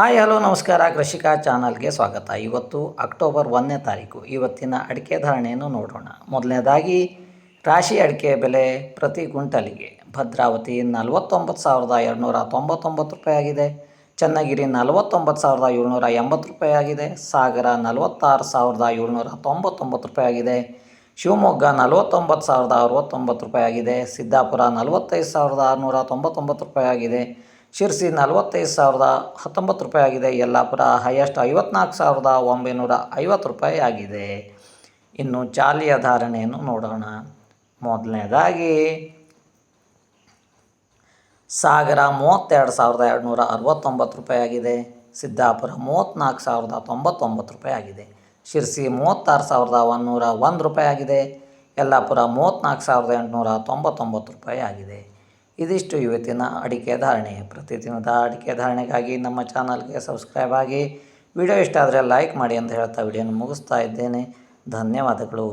Hi, hello, ನಮಸ್ಕಾರ. ಕೃಷಿಕಾ ಚಾನಲ್ಗೆ ಸ್ವಾಗತ. ಇವತ್ತು ಅಕ್ಟೋಬರ್ ಒಂದನೇ ತಾರೀಕು. ಇವತ್ತಿನ ಅಡಿಕೆ ಧಾರಣೆಯನ್ನು ನೋಡೋಣ. ಮೊದಲನೇದಾಗಿ, ರಾಶಿ ಅಡಿಕೆ ಬೆಲೆ ಪ್ರತಿ ಕ್ವಿಂಟಲಿಗೆ ಭದ್ರಾವತಿ ನಲವತ್ತೊಂಬತ್ತು ಸಾವಿರದ ಎರಡುನೂರ ತೊಂಬತ್ತೊಂಬತ್ತು ರೂಪಾಯಿ ಆಗಿದೆ. ಚನ್ನಗಿರಿ ನಲವತ್ತೊಂಬತ್ತು ಸಾವಿರದ ಏಳ್ನೂರ ಎಂಬತ್ತು ರೂಪಾಯಿ ಆಗಿದೆ. ಸಾಗರ ನಲವತ್ತಾರು ಸಾವಿರದ ಏಳ್ನೂರ ತೊಂಬತ್ತೊಂಬತ್ತು ರೂಪಾಯಿ ಆಗಿದೆ. ಶಿವಮೊಗ್ಗ ನಲವತ್ತೊಂಬತ್ತು ಸಾವಿರದ ಅರವತ್ತೊಂಬತ್ತು ರೂಪಾಯಿ ಆಗಿದೆ. ಸಿದ್ದಾಪುರ ನಲವತ್ತೈದು ಸಾವಿರದ ಆರುನೂರ ತೊಂಬತ್ತೊಂಬತ್ತು ರೂಪಾಯಿ ಆಗಿದೆ. ಶಿರ್ಸಿ ನಲವತ್ತೈದು ಸಾವಿರದ ಹತ್ತೊಂಬತ್ತು ರೂಪಾಯಿ ಆಗಿದೆ. ಯಲ್ಲಾಪುರ ಹೈಯೆಸ್ಟ್ ಐವತ್ನಾಲ್ಕು ಸಾವಿರದ ಒಂಬೈನೂರ ಐವತ್ತು ರೂಪಾಯಿ ಆಗಿದೆ. ಇನ್ನು ಚಾಲಿಯ ಧಾರಣೆಯನ್ನು ನೋಡೋಣ. ಮೊದಲನೇದಾಗಿ, ಸಾಗರ ಮೂವತ್ತೆರಡು ಸಾವಿರದ ಎರಡುನೂರ ಅರವತ್ತೊಂಬತ್ತು ರೂಪಾಯಿ ಆಗಿದೆ. ಸಿದ್ದಾಪುರ ಮೂವತ್ತ್ನಾಲ್ಕು ಸಾವಿರದ ತೊಂಬತ್ತೊಂಬತ್ತು ರೂಪಾಯಿ ಆಗಿದೆ. ಶಿರ್ಸಿ ಮೂವತ್ತಾರು ಸಾವಿರದ ಒನ್ನೂರ ಒಂದು ರೂಪಾಯಿ ಆಗಿದೆ. ಯಲ್ಲಾಪುರ ಮೂವತ್ತ್ನಾಲ್ಕು ಸಾವಿರದ ಎಂಟುನೂರ ತೊಂಬತ್ತೊಂಬತ್ತು ರೂಪಾಯಿ ಆಗಿದೆ. ಇದಿಷ್ಟು ಇವತ್ತಿನ ಅಡಿಕೆ ಧಾರಣೆ. ಪ್ರತಿದಿನದ ಅಡಿಕೆ ಧಾರಣೆಗಾಗಿ ನಮ್ಮ ಚಾನಲ್ಗೆ ಸಬ್ಸ್ಕ್ರೈಬ್ ಆಗಿ, ವಿಡಿಯೋ ಇಷ್ಟ ಆದರೆ ಲೈಕ್ ಮಾಡಿ ಅಂತ ಹೇಳ್ತಾ ವಿಡಿಯೋನ ಮುಗಿಸ್ತಾ ಇದ್ದೇನೆ. ಧನ್ಯವಾದಗಳು.